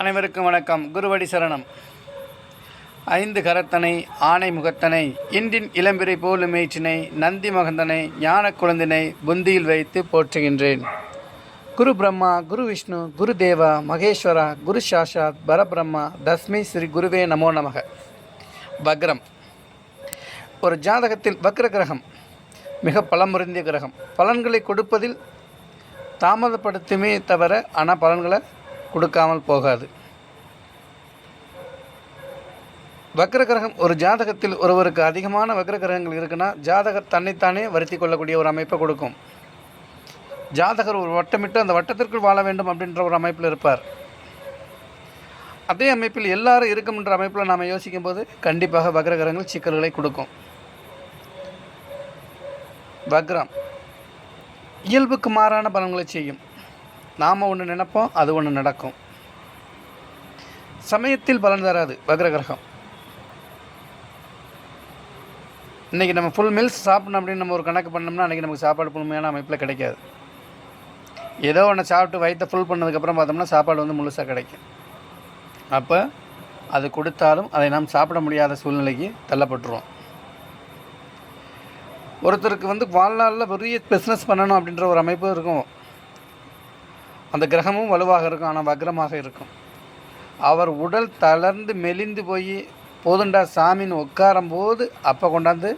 அனைவருக்கும் வணக்கம். குருவடி சரணம். ஐந்து கரத்தனை ஆணை முகத்தனை இன்றின் இளம்பிரை போலும் மேய்ச்சினை நந்தி மகந்தனை ஞான குழந்தினை புந்தியில் வைத்து போற்றுகின்றேன். குரு பிரம்மா குரு விஷ்ணு குரு தேவா மகேஸ்வரா குரு சாஷாத் பரபிரம்மா தஸ்மி ஸ்ரீ குருவே நமோ நமக. வக்ரம். ஒரு ஜாதகத்தில் வக்ர கிரகம் மிக பலமுறைந்திய கிரகம். பலன்களை கொடுப்பதில் தாமதப்படுத்துமே தவிர ஆனால் பலன்களை கொடுக்காமல் போகாது. வக்ர கிரகம் ஒரு ஜாதகத்தில் ஒருவருக்கு அதிகமான வக்ர கிரகங்கள் இருக்குன்னா ஜாதகர் தன்னைத்தானே வருத்தி கொள்ளக்கூடிய ஒரு அமைப்பை கொடுக்கும். ஜாதகர் ஒரு வட்டமிட்டு அந்த வட்டத்திற்குள் வாழ வேண்டும் அப்படின்ற ஒரு அமைப்பில் இருப்பார். அதே அமைப்பில் எல்லாரும் இருக்கும்ன்ற அமைப்பில் நாம் யோசிக்கும் போது கண்டிப்பாக வக்ர கிரகங்கள் சிக்கல்களை கொடுக்கும். வக்ரம் இயல்புக்கு மாறான பலன்களை செய்யும். நாம் ஒன்று நினைப்போம் அது ஒன்று நடக்கும். சமயத்தில் பலன் தராது வக்ர கிரகம் இன்றைக்கி நம்ம ஃபுல் மீல்ஸ் சாப்பிடணும் அப்படின்னு நம்ம ஒரு கணக்கு பண்ணோம்னா அன்றைக்கி நமக்கு சாப்பாடு முழுமையான அமைப்பில் கிடைக்காது. ஏதோ ஒன்று சாப்பிட்டு வயிற்றை ஃபுல் பண்ணதுக்கப்புறம் பார்த்தோம்னா சாப்பாடு வந்து முழுசாக கிடைக்கும். அப்போ அது கொடுத்தாலும் அதை நாம் சாப்பிட முடியாத சூழ்நிலைக்கு தள்ளப்பட்டுருவோம். ஒருத்தருக்கு வந்து வாழ்நாளில் பெரிய பிஸ்னஸ் பண்ணணும் அப்படின்ற ஒரு அமைப்பு இருக்கும். அந்த கிரகமும் வலுவாக இருக்கும் ஆனால் வக்ரமாக இருக்கும். அவர் உடல் தளர்ந்து மெலிந்து போய் போதுண்டா சாமின்னு உட்காரும் போது அப்போ கொண்டாந்து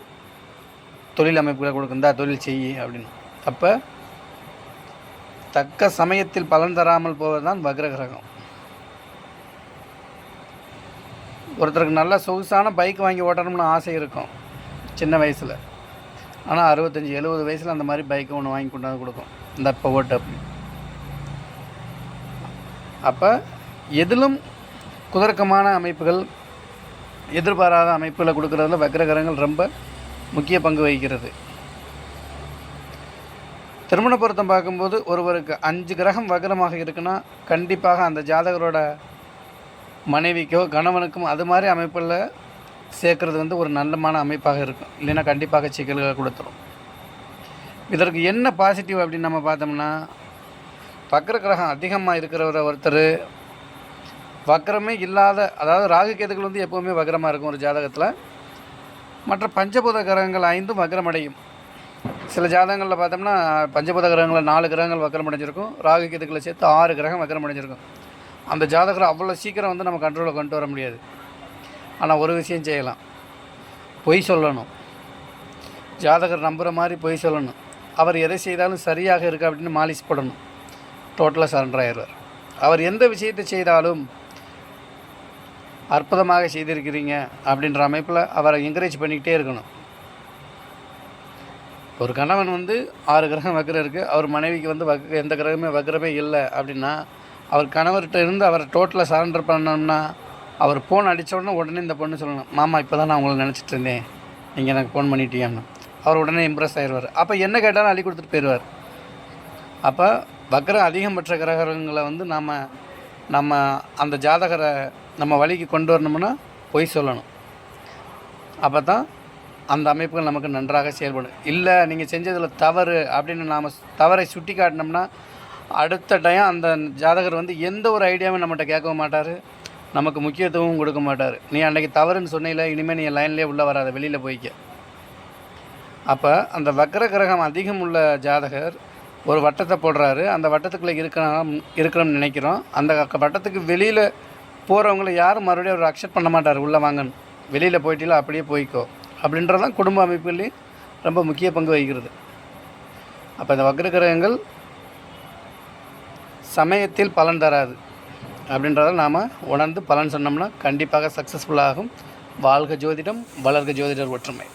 தொழில் அமைப்புகளை கொடுக்குந்தா தொழில் செய்யி அப்படின்னு. அப்போ தக்க சமயத்தில் பலன் தராமல் போவது தான் வக்ரகிரகம். ஒருத்தருக்கு நல்ல சொகுசான பைக் வாங்கி ஓட்டணும்னு ஆசை இருக்கும் சின்ன வயசில். ஆனால் அறுபத்தஞ்சி எழுபது வயசில் அந்த மாதிரி பைக்கை ஒன்று வாங்கி கொண்டாந்து கொடுக்கும். இந்த இப்போ ஓட்டு அப்படின்னு அப்போ எதிலும் குதர்க்கமான அமைப்புகள் எதிர்பாராத அமைப்பில் கொடுக்குறதுல வக்ரகரங்கள் ரொம்ப முக்கிய பங்கு வகிக்கிறது. திருமண பொருத்தம் பார்க்கும்போது ஒருவருக்கு அஞ்சு கிரகம் வக்ரமாக இருக்குன்னா கண்டிப்பாக அந்த ஜாதகரோட மனைவிக்கோ கணவனுக்கும் அது மாதிரி அமைப்பில் சேர்க்குறது வந்து ஒரு நல்லமான அமைப்பாக இருக்கும். இல்லைன்னா கண்டிப்பாக சிக்கல்களை கொடுத்துரும். இதற்கு என்ன பாசிட்டிவ் அப்படின்னு நம்ம பார்த்தோம்னா வக்ர கிரகம் அதிகமாக இருக்கிறவரை ஒருத்தர் வக்கரமே இல்லாத அதாவது ராகு கேதுகள் வந்து எப்போவுமே வக்கரமாக இருக்கும் ஒரு ஜாதகத்தில். மற்ற பஞ்சபூத கிரகங்கள் ஐந்தும் வக்கரமடையும். சில ஜாதகங்களில் பார்த்தோம்னா பஞ்சபூத கிரகங்களில் நாலு கிரகங்கள் வக்ரம் அடைஞ்சிருக்கும் ராகு கேதுக்களை சேர்த்து ஆறு கிரகம் வக்ரம் அடைஞ்சிருக்கும் அந்த ஜாதகரை அவ்வளோ சீக்கிரம் வந்து நம்ம கண்ட்ரோலில் கொண்டு வர முடியாது. ஆனால் ஒரு விஷயம் செய்யலாம். பொய் சொல்லணும். ஜாதகர் நம்புகிற மாதிரி பொய் சொல்லணும். அவர் எதை செய்தாலும் சரியாக இருக்குது அப்படின்னு மாலிஷ் போடணும் டோட்டலாக சரண்டர் ஆயிடுவார். அவர் எந்த விஷயத்தை செய்தாலும் அற்புதமாக செய்திருக்கிறீங்க அப்படின்ற அமைப்பில் அவரை என்கரேஜ் பண்ணிக்கிட்டே இருக்கணும். ஒரு கணவன் வந்து ஆறு கிரகம் வக்கரம் இருக்குது அவர் மனைவிக்கு வந்து வக் எந்த கிரகமே வக்கரமே இல்லை அப்படின்னா அவர் கணவர்கிட்ட இருந்து அவரை டோட்டலாக சரண்டர் பண்ணோம்னா அவர் ஃபோன் அடித்த உடனே உடனே இந்த பொண்ணு சொல்லணும் மாமா இப்போ தான் நான் உங்களை நினச்சிட்டு இருந்தேன். நீங்கள் எனக்கு ஃபோன் பண்ணிட்டீங்கன்னு அவர் உடனே இம்ப்ரெஸ் ஆயிடுவார் அப்போ என்ன கேட்டாலும் அள்ளி கொடுத்துட்டு போயிடுவார் அப்போ வக்கரம் அதிகம் பெற்ற கிரகங்களை வந்து நாம் நம்ம அந்த ஜாதகரை நம்ம வழிக்கு கொண்டு வரணும்னா பொய் சொல்லணும். அப்போ தான் அந்த அமைப்புகள் நமக்கு நன்றாக செயல்படும். இல்லை நீங்கள் செஞ்சதில் தவறு அப்படின்னு நாம் தவறை சுட்டி காட்டினோம்னா அடுத்த டைம் அந்த ஜாதகர் வந்து எந்த ஒரு ஐடியாவும் நம்மகிட்ட கேட்கவும் மாட்டார். நமக்கு முக்கியத்துவம் கொடுக்க மாட்டார். நீ அன்றைக்கி தவறுன்னு சொன்னையில் இனிமேல் நீ லைன்லேயே உள்ளே வராத வெளியில் போய்க்க. அப்போ அந்த வக்கர கிரகம் அதிகம் உள்ள ஜாதகர் ஒரு வட்டத்தை போடுறாரு. அந்த வட்டத்துக்குள்ளே இருக்கணும் இருக்கணும்னு நினைக்கிறோம். அந்த வட்டத்துக்கு வெளியில் போகிறவங்கள யாரும் மறுபடியும் அவர் அக்செப்ட் பண்ண மாட்டார். உள்ளே வாங்கன்னு. வெளியில் போயிட்டீங்களா அப்படியே போய்க்கோ. அப்படின்றதான் குடும்ப அமைப்புகளையும் ரொம்ப முக்கிய பங்கு வகிக்கிறது. அப்போ இந்த வக்ர கிரகங்கள் சமயத்தில் பலன் தராது. அப்படின்றத நாம் உணர்ந்து பலன் சொன்னோம்னா கண்டிப்பாக சக்ஸஸ்ஃபுல்லாகும் வாழ்க ஜோதிடம் வளர்க ஜோதிடர் ஒற்றுமை.